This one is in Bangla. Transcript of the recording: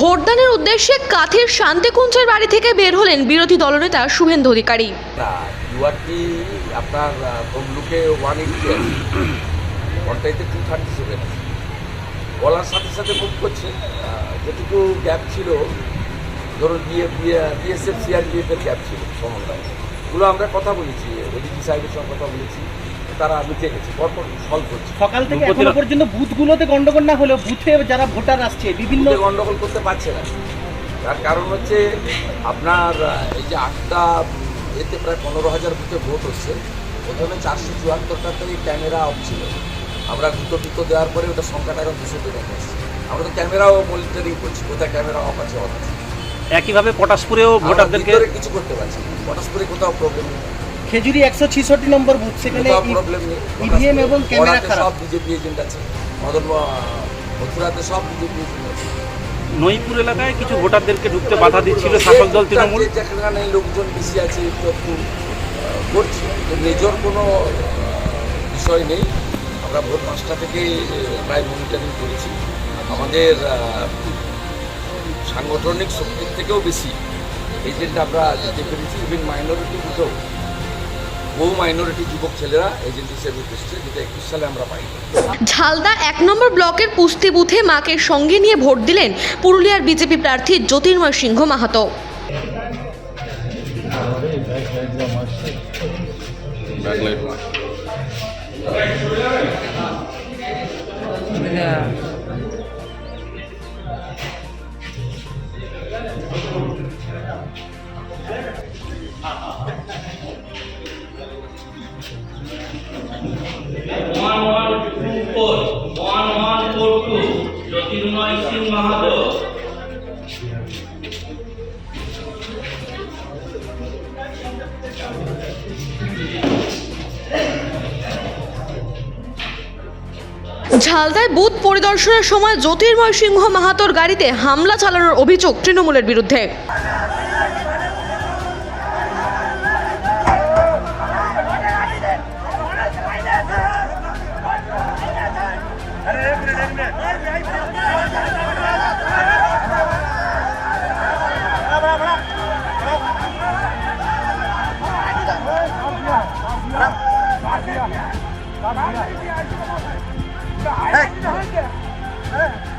ভোটদানের উদ্দেশ্যে কাথের শান্তিকুঞ্জের বাড়ি থেকে বের হলেন বিরোধী দলনেতা শুভেন্দু অধিকারী। আপনার ওয়ান টু থার্টি সেভেন বলার সাথে সাথে বুক করছে। যেটুকু গ্যাপ ছিল, ধরুন বিএ বিএসএফ সিআরপিএফ এর গ্যাপ ছিল, সমন্বয়। এগুলো আমরা কথা বলেছি ওডিজি সাহেবের সঙ্গে কথা বলেছি। তারা মিটে গেছে পরপর সলভ করছে। সকাল থেকে এখনও পর্যন্ত বুথগুলোতে গন্ডগোল না হলেও বুথে যারা ভোটার আসছে বিভিন্ন গন্ডগোল করতে পারছে না। তার কারণ হচ্ছে আপনার এই যে আটটা এতে প্রায় পনেরো হাজার বুথে ভোট হচ্ছে। প্রথমে চারশো চুয়াত্তরটাতেই ক্যামেরা অফ ছিল। আমরা দুটো টুটো দেওয়ার পরে ওটা সংখ্যাটা এখন দুশো টাকা এসেছে আমরা তো ক্যামেরাও মনিটরিং করছি কোথায় ক্যামেরা অফ আছে অফ আছে। একইভাবে পটাশপুরেও ভোটারদেরকে কিছু করতে পারছি পটাশপুরে কোথাও প্রবলেম নেই। খেজুরি একশো ছিষট্টি নম্বর বুথ সেখানে নেই। ইভিএম এবং ক্যামেরা খারাপ। সব বিজেপি এজেন্ট আছে। মদন মথুরাতে সব বিজেপি এজেন্ট আছে। নইপুর এলাকায় কিছু ভোটারদেরকে ঢুকতে বাধা দিচ্ছিল শাসক দল তৃণমূল। যেখানে লোকজন বেশি আছে একটু একটু করছে। মেজর কোনো বিষয় নেই। আমরা ভোর পাঁচটা থেকে প্রায় মনিটরিং করেছি। আমাদের সাংগঠনিক শক্তির থেকেও বেশি। এজেন্ট আমরা যেতে পেরেছি ইভেন মাইনরিটি বুঝেও বহু মাইনরিটি যুবক ছেলেরা এজেন্ট হিসেবে যেটা একুশ সালে আমরা পাই ঝালদা এক নম্বর ব্লকের পুস্তি বুথে মাকে সঙ্গে নিয়ে ভোট দিলেন পুরুলিয়ার বিজেপি প্রার্থী জ্যোতির্ময় সিংহ মাহাতো। ঝালদায় বুথ পরিদর্শনের সময় জ্যোতির্ময় সিংহ মাহাতোর গাড়িতে হামলা চালানোর অভিযোগ তৃণমূলের বিরুদ্ধে। Hey!